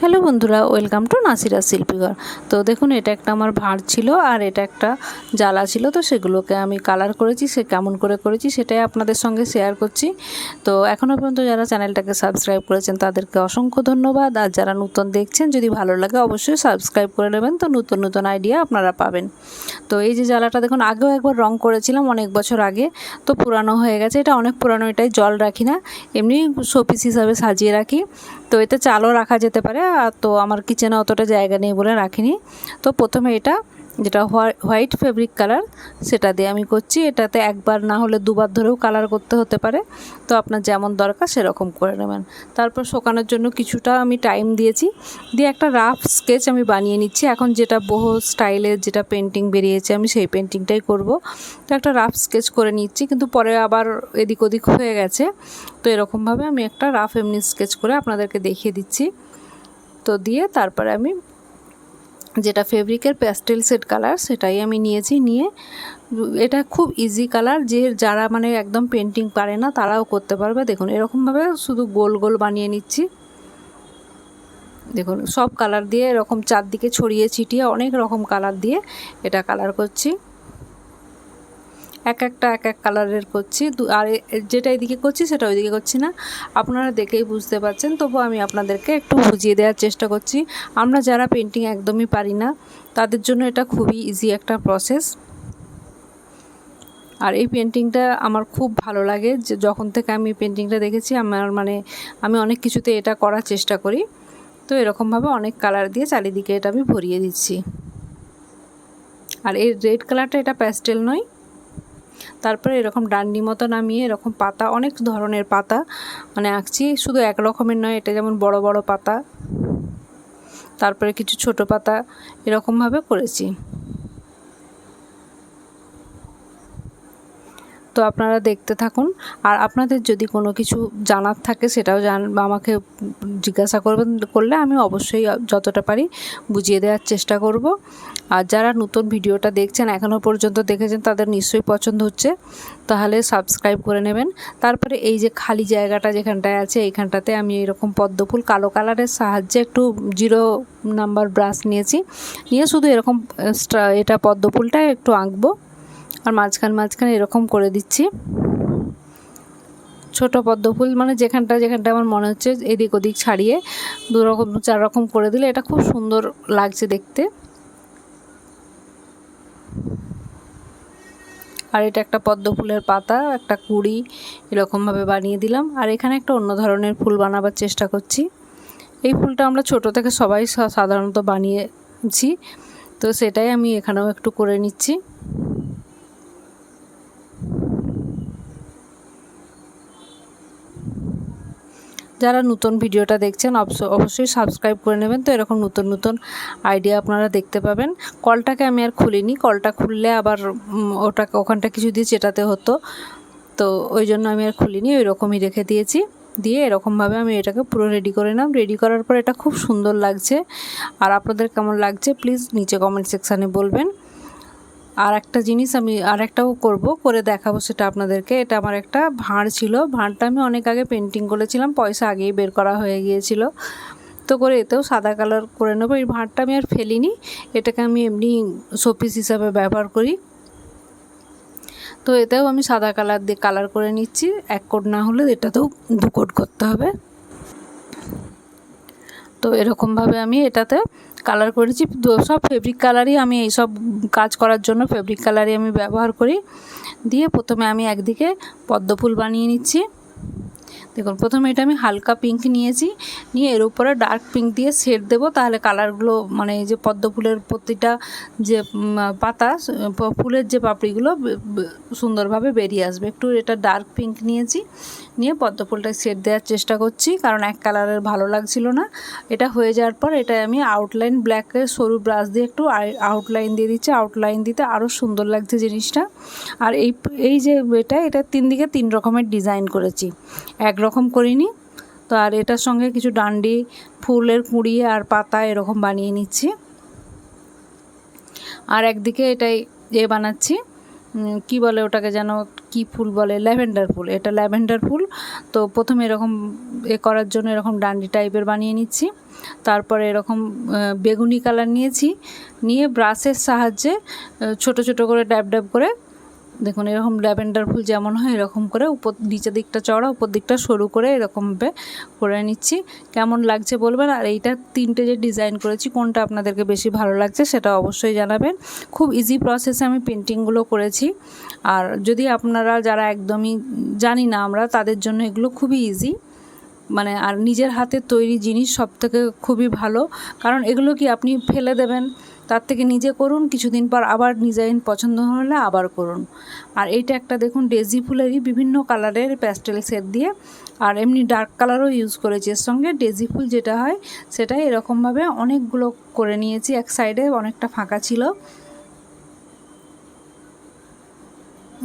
Hello বন্ধুরা, welcome to Nasira শিল্পীঘর। তো দেখুন, এটা একটা আমার ভাঁড় ছিল আর এটা একটা জ্বালা ছিল, তো সেগুলোকে আমি কালার করেছি, সে কেমন করে করেছি সেটাই আপনাদের সঙ্গে শেয়ার করছি। তো এখনও পর্যন্ত যারা চ্যানেলটাকে সাবস্ক্রাইব করেছেন, তাদেরকে অসংখ্য ধন্যবাদ। আর যারা নতুন দেখছেন, যদি ভালো লাগে অবশ্যই সাবস্ক্রাইব করে নেবেন, তো নতুন নতুন আইডিয়া আপনারা পাবেন। তো এই যে জ্বালাটা দেখুন, আগেও একবার রং করেছিলাম অনেক বছর আগে, তো পুরানো হয়ে গেছে। এটা অনেক পুরানো, এটাই জল রাখি না, এমনি শোপিস হিসাবে সাজিয়ে রাখি। তো এতে চালও রাখা যেতে পারে তো আমার কিচেনে অতটা জায়গা নেই বলে রাখিনি। তো প্রথমে এটা, যেটা হোয়াইট ফেব্রিক কালার সেটা দিয়ে আমি করছি। এটাতে একবার না হলে দুবার ধরেও কালার করতে হতে পারে। তো আপনার যেমন দরকার সেরকম করে নেবেন। তারপর শোকানোর জন্য কিছুটা আমি টাইম দিয়েছি। দিয়ে একটা রাফ স্কেচ আমি বানিয়ে নিচ্ছি। এখন যেটা বহু স্টাইলের যেটা পেন্টিং বেরিয়েছে, আমি সেই পেন্টিংটাই করব। তো একটা রাফ স্কেচ করে নিচ্ছি, কিন্তু পরে আবার এদিক ওদিক হয়ে গেছে। তো এরকমভাবে আমি একটা রাফ এমনি স্কেচ করে আপনাদেরকে দেখিয়ে দিচ্ছি। তো দিয়ে তারপরে আমি যেটা ফেব্রিকের প্যাস্টেল সেট কালার সেটাই আমি নিয়েছি। নিয়ে এটা খুব ইজি কালার যে যারা মানে একদম পেন্টিং পারে না, তারাও করতে পারবে। দেখুন, এরকমভাবে শুধু গোল গোল বানিয়ে নিচ্ছি। দেখুন, সব কালার দিয়ে এরকম চারদিকে ছড়িয়ে ছিটিয়ে অনেক রকম কালার দিয়ে এটা কালার করছি। এক একটা, এক এক কালারের করছি। আর যেটা এদিকে করছি, সেটা ওইদিকে করছি না। আপনারা দেখেই বুঝতে পারছেন তবু আমি আপনাদেরকে একটু বুঝিয়ে দেওয়ার চেষ্টা করছি। আমরা যারা পেন্টিং একদমই পারি না, তাদের জন্য এটা খুবই ইজি একটা প্রসেস আর এই পেন্টিংটা আমার খুব ভালো লাগে। যে, যখন থেকে আমি পেন্টিংটা দেখেছি, আমার মানে আমি অনেক কিছুতে এটা করার চেষ্টা করি। তো এরকমভাবে অনেক কালার দিয়ে চারিদিকে এটা আমি ভরিয়ে দিচ্ছি। আর এই রেড কালারটা এটা প্যাস্টেল নয়। তারপরে এরকম ডান্ডি মতো নামিয়ে এরকম পাতা, অনেক ধরনের পাতা মানে আঁকছি, শুধু এক রকমের নয়, এটা যেমন বড় বড় পাতা, তারপরে কিছু ছোট পাতা, এরকমভাবে করেছি। তো আপনারা দেখতে থাকুন। আর আপনাদের যদি কোনো কিছু জানার থাকে সেটাও জান আমাকে জিজ্ঞাসা করবেন, করলে আমি অবশ্যই যতটা পারি বুঝিয়ে দেওয়ার চেষ্টা করব। আর যারা নতুন ভিডিওটা দেখছেন এখনও পর্যন্ত দেখেছেন, তাদের নিশ্চয়ই পছন্দ হচ্ছে। তাহলে সাবস্ক্রাইব করে নেবেন। তারপরে এই যে খালি জায়গাটা যেখানটায় আছে, এইখানটাতে আমি এরকম পদ্মফুল কালো কালারের সাহায্যে একটু জিরো নাম্বার ব্রাশ নিয়েছি। নিয়ে শুধু এরকম এটা পদ্মফুলটা একটু আঁকবো। আর মাঝখান মাঝখানে এরকম করে দিচ্ছি। ছোট পদ্ম ফুল মানে যেখানটা যেখানটা আমার মনে হচ্ছে এদিক ওদিক ছাড়িয়ে দু রকম, চার রকম করে দিলে এটা খুব সুন্দর লাগছে দেখতে। আর এটা একটা পদ্ম ফুলের পাতা, একটা কুড়ি, এরকমভাবে বানিয়ে দিলাম। আর এখানে একটা অন্য ধরনের ফুল বানাবার চেষ্টা করছি। এই ফুলটা আমরা ছোট থেকে সবাই সাধারণত বানিয়েছি, তো সেটাই আমি এখানেও একটু করে নিচ্ছি। যারা নতুন ভিডিওটা দেখছেন অবশ্যই সাবস্ক্রাইব করে নেবেন। তো এরকম নতুন নতুন আইডিয়া আপনারা দেখতে পাবেন। কলটাকে আমি আর খুলিনি। কলটা খুললে আবার ওটা ওখানটা কিছু দিয়ে চেটাতে হতো। তো ওই জন্য আমি আর খুলিনি। ওই রকমই রেখে দিয়েছি। দিয়ে এরকমভাবে আমি এটাকে পুরো রেডি করে নিলাম। রেডি করার পর এটা খুব সুন্দর লাগছে। আর আপনাদের কেমন লাগছে প্লিজ নিচে কমেন্ট সেকশানে বলবেন। আর একটা জিনিস আমি আর একটাও করব, করে দেখাবো সেটা আপনাদেরকে। এটা আমার একটা ভাঁড় ছিল। ভাঁড়টা আমি অনেক আগে পেন্টিং করেছিলাম, পয়সা আগেই বের করা হয়ে গিয়েছিল। তো করে এতেও সাদা কালার করে নেব। এই ভাঁড়টা আমি আর ফেলিনি। এটাকে আমি এমনি শোপিস হিসাবে ব্যবহার করি। তো এতেও আমি সাদা কালার দিয়ে কালার করে নিচ্ছি। এক কোট না হলে এটাতেও দু কোট করতে হবে। তো এরকমভাবে আমি এটাতে কালার করেছি। সব ফেব্রিক কালারই আমি এইসব কাজ করার জন্য ফেব্রিক কালারই আমি ব্যবহার করি। দিয়ে প্রথমে আমি একদিকে পদ্ম ফুল বানিয়ে নিচ্ছি। দেখুন, প্রথমে এটা আমি হালকা পিঙ্ক নিয়েছি। নিয়ে এর উপরে ডার্ক পিঙ্ক দিয়ে শেড দেবো। তাহলে কালারগুলো মানে এই যে পদ্ম ফুলের প্রতিটা যে পাতা ফুলের যে পাপড়িগুলো সুন্দরভাবে বেরিয়ে আসবে। একটু এটা ডার্ক পিঙ্ক নিয়েছি। নিয়ে পদ্ম ফুলটা শেড দেওয়ার চেষ্টা করছি, কারণ এক কালারের ভালো লাগছিল না। এটা হয়ে যাওয়ার পর এটা আমি আউটলাইন ব্ল্যাকের সরু ব্রাশ দিয়ে একটু আউটলাইন দিয়ে দিচ্ছি। আউটলাইন দিতে আরও সুন্দর লাগছে জিনিসটা। আর এই এই যে এটা এটা তিন দিকে তিন রকমের ডিজাইন করেছি। এক রকম করিনি, তো আর এটার সঙ্গে কিছু ডান্ডি, ফুলের কুঁড়ি আর পাতা এরকম বানিয়ে নিচ্ছি। আর একদিকে এটাই এ বানাচ্ছি। কি বলে ওটাকে যেন, কি ফুল বলে, ল্যাভেন্ডার ফুল, এটা ল্যাভেন্ডার ফুল। তো প্রথমে এরকম এ করার জন্য এরকম ডান্ডি টাইপের বানিয়ে নিচ্ছি। তারপরে এরকম বেগুনি কালার নিয়েছি। নিয়ে ব্রাশের সাহায্যে ছোট ছোট করে ড্যাব ড্যাব করে দেখুন, এরকম ল্যাভেন্ডার ফুল যেমন হয়, এরকম করে উপর, নিচের দিকটা চড়া, উপর দিকটা সরু করে এরকমভাবে করে নিচ্ছি। কেমন লাগছে বলবেন? আর এইটা তিনটে যে ডিজাইন করেছি, কোনটা আপনাদেরকে বেশি ভালো লাগছে সেটা অবশ্যই জানাবেন। খুব ইজি প্রসেসে আমি পেন্টিংগুলো করেছি। আর যদি আপনারা যারা একদমই জানি না আমরা, তাদের জন্য এগুলো খুবই ইজি মানে আর নিজের হাতের তৈরি জিনিস সব থেকে খুবই ভালো। কারণ এগুলো কি আপনি ফেলে দেবেন? তার থেকে নিজে করুন, কিছুদিন পর আবার ডিজাইন পছন্দ হলে আবার করুন। আর এইটা একটা দেখুন, ডেজি ফুলেরই বিভিন্ন কালারের প্যাস্টেল সেট দিয়ে, আর এমনি ডার্ক কালারও ইউজ করেছি এর সঙ্গে। ডেজি ফুল যেটা হয় সেটা এরকমভাবে অনেকগুলো করে নিয়েছি, এক সাইডে অনেকটা ফাঁকা ছিল।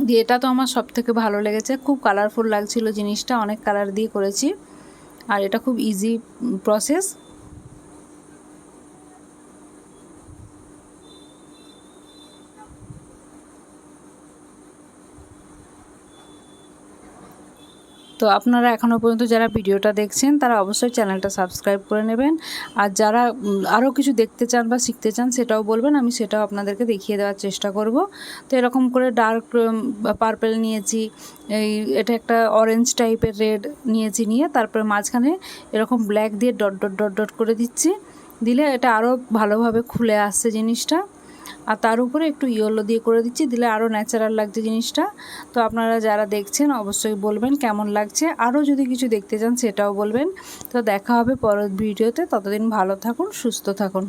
দিয়ে এটা তো আমার সব থেকে ভালো লেগেছে, খুব কালারফুল লাগছিল জিনিসটা, অনেক কালার দিয়ে করেছি। আর এটা খুব ইজি প্রসেস তো আপনারা এখনও পর্যন্ত যারা ভিডিওটা দেখছেন, তারা অবশ্যই চ্যানেলটা সাবস্ক্রাইব করে নেবেন। আর যারা আরও কিছু দেখতে চান বা শিখতে চান, সেটাও বলবেন, আমি সেটাও আপনাদেরকে দেখিয়ে দেওয়ার চেষ্টা করব। তো এরকম করে ডার্ক পার্পেল নিয়েছি, এই, এটা একটা অরেঞ্জ টাইপের রেড নিয়েছি নিয়ে, তারপরে মাঝখানে এরকম ব্ল্যাক দিয়ে ডট ডট ডট ডট করে দিচ্ছি। দিলে এটা আরও ভালোভাবে খুলে আসছে জিনিসটা। আর তার উপরে একটু ইয়েলো দিয়ে করে দিচ্ছি, দিলে আরও ন্যাচারাল লাগছে জিনিসটা। তো আপনারা যারা দেখছেন, অবশ্যই বলবেন কেমন লাগছে। আরও যদি কিছু দেখতে চান, সেটাও বলবেন। তো দেখা হবে পরের ভিডিওতে। ততদিন ভালো থাকুন, সুস্থ থাকুন।